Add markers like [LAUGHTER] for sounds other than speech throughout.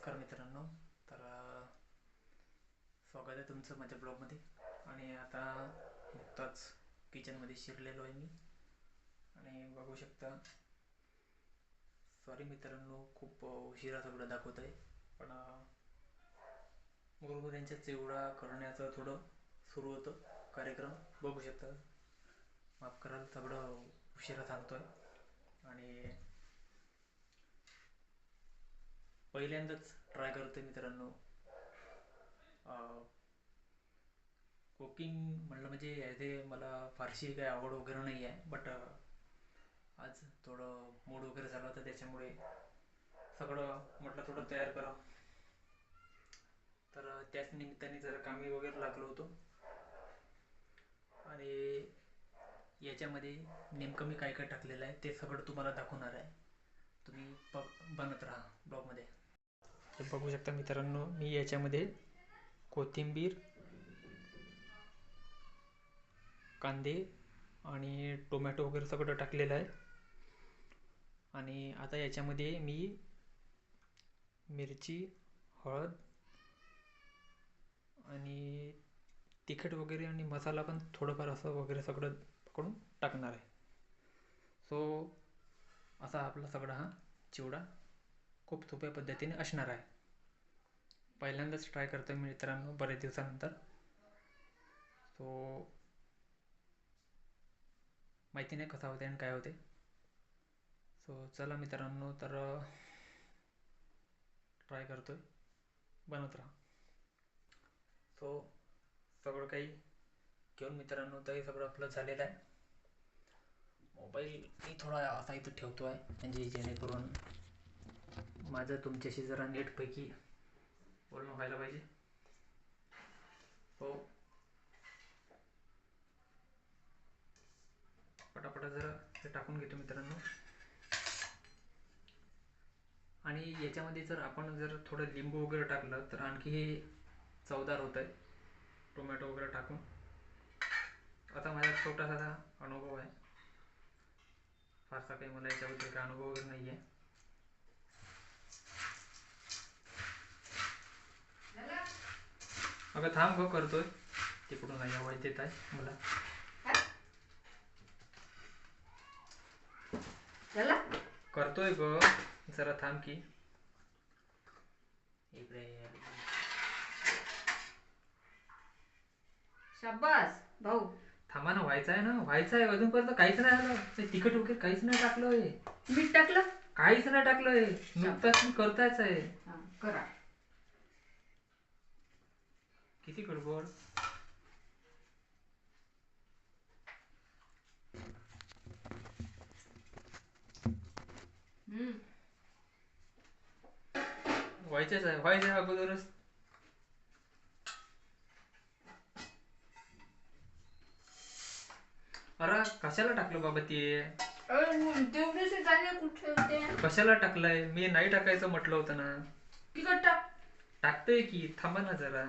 नमस्कार मित्रांनो. तर स्वागत आहे तुमचं माझ्या ब्लॉगमध्ये. आणि आता नुकताच किचनमध्ये शिरलेलो आहे मी. आणि बघू शकता सॉरी मित्रांनो खूप उशिरा सगळं दाखवत आहे. पण अ, मुरमुऱ्यांच्या चिवडा करण्याचं थोडं सुरू होतं कार्यक्रम. बघू शकता माफ कराल सगळं उशिरा सांगतोय आणि पहिल्यांदाच ट्राय करतोय मित्रांनो. कुकिंग म्हणलं म्हणजे याचे मला फारशी काही आवड वगैरे नाही आहे बट आज थोडं मूड वगैरे झाला होता त्याच्यामुळे सगळं म्हटलं थोडं तयार करा. तर त्याच निमित्ताने जरा कामी वगैरे लागलो होतो. आणि याच्यामध्ये नेमकं मी काय काय टाकलेलं आहे ते सगळं तुम्हाला दाखवणार आहे. तुम्ही प बनत राहा ब्लॉगमध्ये बघू शकता मित्रांनो मी याच्यामध्ये कोथिंबीर कांदे आणि टोमॅटो वगैरे सगळं टाकलेलं आहे. आणि आता याच्यामध्ये मी मिरची हळद आणि तिखट वगैरे आणि मसाला पण थोडंफार असं वगैरे सगळं पकडून टाकणार आहे. सो असा आपला सगळा हा चिवडा खूप सोप्या पद्धतीने असणार आहे. पहिल्यांदाच ट्राय करतो मी मित्रांनो बरेच दिवसानंतर. सो माहिती नाही कसा होते आणि काय होते सो चला मित्रांनो तर ट्राय करतोय. बनवत राहा. सो सगळं काही घेऊन मित्रांनो तर हे सगळं आपलं झालेलं आहे. मोबाईल मी थोडा असा इथं ठेवतो आहे म्हणजे जेणेकरून माझं तुमच्याशी जरा नीटपैकी बोलणं व्हायला पाहिजे. हो. पटापटा जरा हे टाकून घेतो मित्रांनो. आणि याच्यामध्ये जर आपण जर थोडं लिंबू वगैरे टाकलं तर आणखी हे चवदार होत आहे टोमॅटो वगैरे टाकून. आता माझा छोटासा अनुभव आहे. फारसा काही मला याच्याबद्दल काही अनुभव वगैरे नाही आहे अगं थांब ग करतोय. तिकडून नाही आवाज देत आहे मला. झाला करतोय ग जरा थांब की. इकडे शाबास भाऊ. थांबा ना व्हायचं आहे ना. व्हायचं आहे अजूनपर्यंत काहीच नाही आलं ते तिखट वगैरे काहीच नाही टाकलोय. मीठ टाकलं? काहीच नाही टाकलोय. नुकताच मी करतायच आहे. हा, करा. किती गडबड? हम्म. व्हायचंच आहे व्हायचं अगोदरच. अरे कशाला टाकलं बाबा ते? कुठे होते? कशाला टाकलंय? मी नाही टाकायचं म्हटलं होतं ना. टाक. टाकतोय की थांबा ना जरा.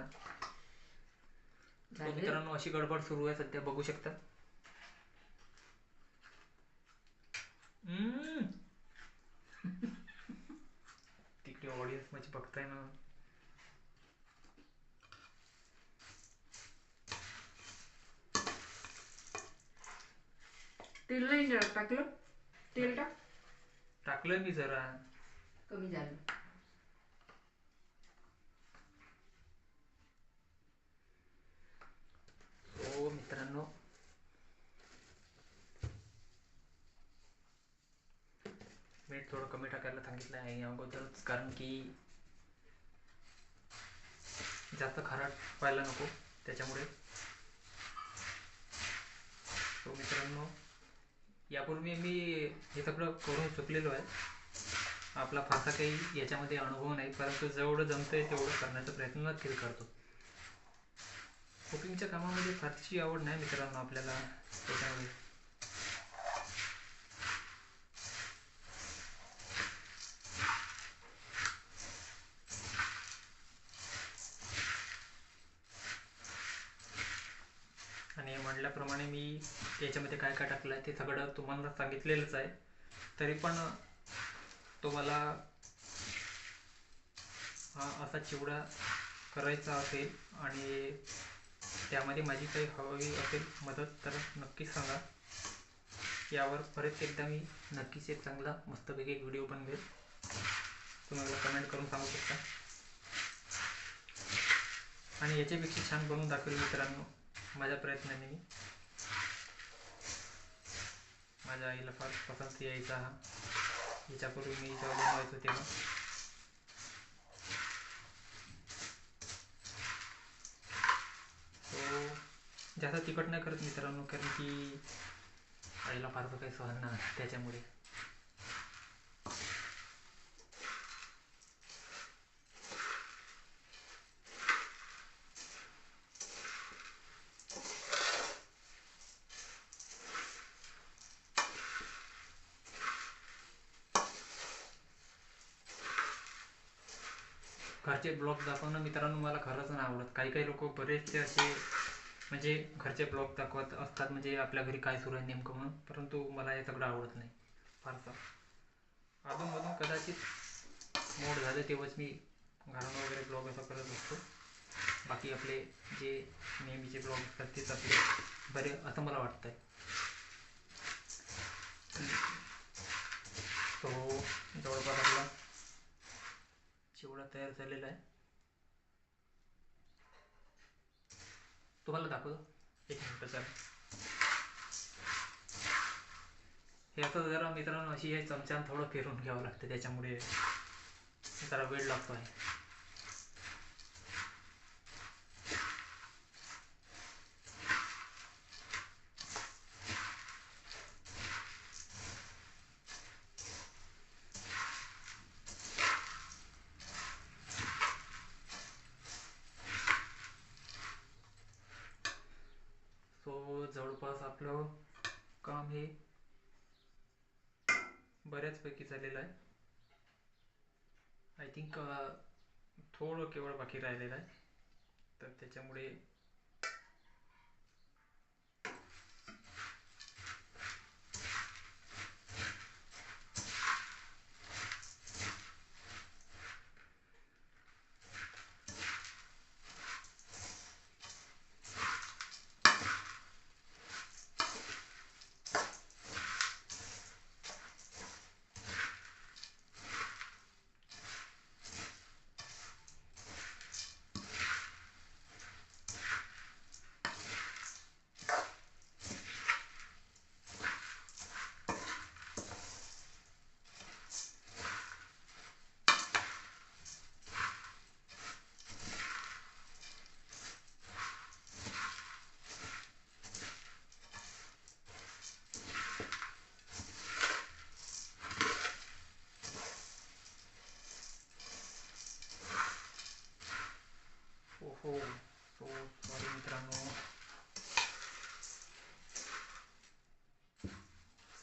तो झाले? मित्रांनो अशी गडबड सुरू आहे सध्या बघू शकता. [LAUGHS] तिकडे ऑडियन्समध्ये बघताय ना. तेल नाही टाकलं? तेल टाक. टाकलंय मी जरा. कमी झालं. हो मित्रांनो. मीठ थोडं कमी टाकायला सांगितलं आहे अगोदरच कारण की जास्त खारट व्हायला नको त्याच्यामुळे. तो मित्रांनो यापूर्वी मी हे सगळं करून चुकलेलो आहे. आपला फारसा काही याच्यामध्ये अनुभव नाही परंतु जेवढं जमतंय तेवढं करण्याचा प्रयत्न नक्कीच करतो. कुकिंगच्या कामामध्ये फारशी आवड नाही मित्रांनो आपल्याला. त्याच्यामध्ये आणि म्हटल्याप्रमाणे मी याच्यामध्ये काय काय टाकलं आहे ते सगळं तुम्हाला सांगितलेलंच आहे. तरी पण तुम्हाला हा असा चिवडा करायचा असेल आणि त्यामध्ये माझी काही हवी असेल मदत तर नक्कीच सांगा. यावर परत एकदा मी नक्कीच एक चांगला मस्तपैकी एक व्हिडिओ बनवेल तुम्ही मला कमेंट करून सांगू शकता. आणि याच्यापेक्षा छान बनवून दाखवेल मित्रांनो माझ्या प्रयत्नाने मी. माझ्या आईला फार पसंत यायचा हा. याच्यापूर्वी मी जेव्हा बनवायचो तेव्हा तो जास्त तिखट नाही करत मित्रांनो कारण की आईला फारसं काही सहन नाही त्याच्यामुळे. घरचे ब्लॉग दाखवणं मित्रांनो मला खरंच नाही आवडत. काही काही लोक बरेचसे असे म्हणजे घरचे ब्लॉग दाखवत असतात म्हणजे आपल्या घरी काय सुरू आहे नेमकं म्हणून. परंतु मला हे सगळं आवडत नाही. फारसा. अधूनमधून कदाचित मोड झालं तेव्हाच मी घरानं वगैरे ब्लॉग असं करत असतो. बाकी आपले जे नेहमीचे ब्लॉग असतात तेच आपले बरे असं मला वाटतं आहे तो जवळपास आपला चिवडा तयार झालेला आहे तुम्हाला दाखवतो. एक मिनटं चालेल हे आता जरा मित्रांनो अशी हे चमच्यानं थोडं फिरून घ्यावं लागतं त्याच्यामुळे जरा वेळ लागतो आहे सो जवळपास आपलं काम हे बऱ्याचपैकी झालेलं आहे. आय थिंक थोडं केवळ बाकी राहिलेलं आहे. तर त्याच्यामुळे ओहो सो सॉरी मित्रांनो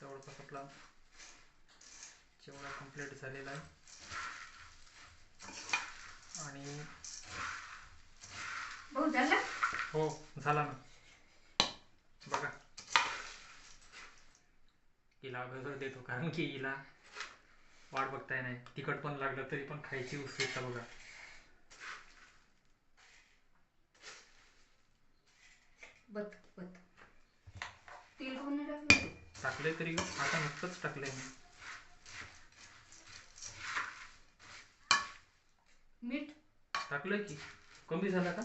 जवळपास आपला जेवढा कंप्लीट झालेला आहे आणि भाऊ झालं हो झाला ना. बघा. हिला अगोदर देतो कारण की हिला वाट बघताय नाही. तिखट पण लागलं तरी पण खायची उत्सुकता बघा. बत बत. तेल कोण नाही टाकलं? तू? टाकले तरी आता नुकतंच टाकलंय मी. मीठ? टाकलंय की? कमी झालं का.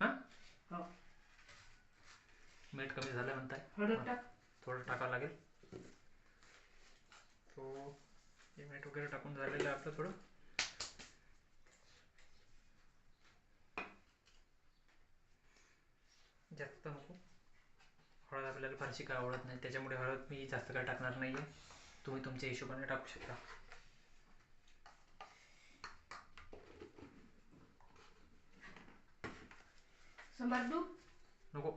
हा? हो. मीठ कमी झालं म्हणताय. हळद टाक. थोडं टाकावं लागेल. तो हे मीठ वगैरे टाकून झालेलं आहे आपलं थोडं. जास्त नको. हळद आपल्याला फारशी काय आवडत नाही. त्याच्यामुळे हळद मी जास्त काय टाकणार नाही आहे तुम्ही तुमच्या हिशोबाने टाकू शकता. संभार तू. नको.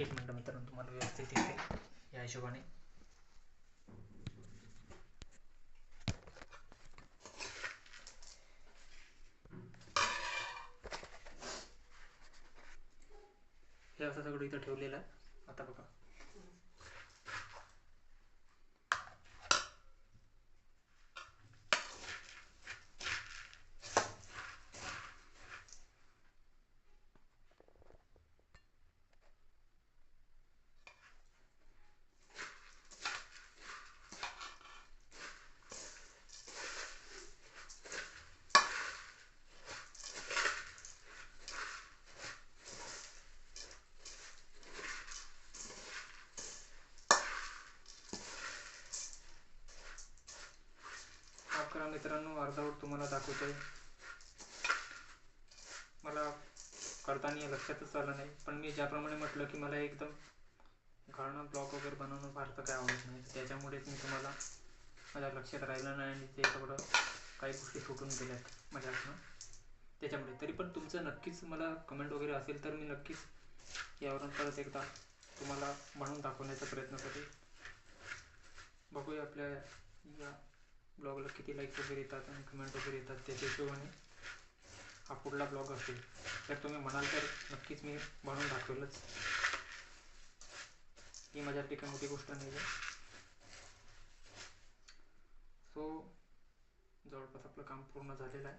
एक मिनटं मित्रांनो तुम्हाला व्यवस्थित येते या हिशोबाने. हे असं सगळं इथं ठेवलेलं आहे. आता बघा. मित्रांनो अर्धवट तुम्हाला दाखवतोय. मला करताना लक्षातच आलं नाही पण मी ज्याप्रमाणे म्हटलं की मला एकदम घाणं ब्लॉक वगैरे बनवणं फार तर काय आवडत नाही. त्याच्यामुळेच मी तुम्हाला माझ्या लक्षात राहिलं नाही आणि ते सगळं काही गोष्टी सुटून गेल्यात माझ्याकडनं त्याच्यामुळे तरी पण तुमचं नक्कीच मला कमेंट वगैरे असेल तर मी नक्कीच यावरून परत एकदा तुम्हाला म्हणून दाखवण्याचा प्रयत्न करेल बघूया आपल्या या ब्लॉगला किती लाईक वगैरे येतात आणि कमेंट वगैरे येतात त्याच्या हिशोबाने हा पुढला ब्लॉग असेल. तर तुम्ही म्हणाल तर नक्कीच मी बनवून दाखवेलच. ही माझ्यासाठी काही मोठी गोष्ट नाही आहे. सो जवळपास आपलं काम पूर्ण झालेलं आहे.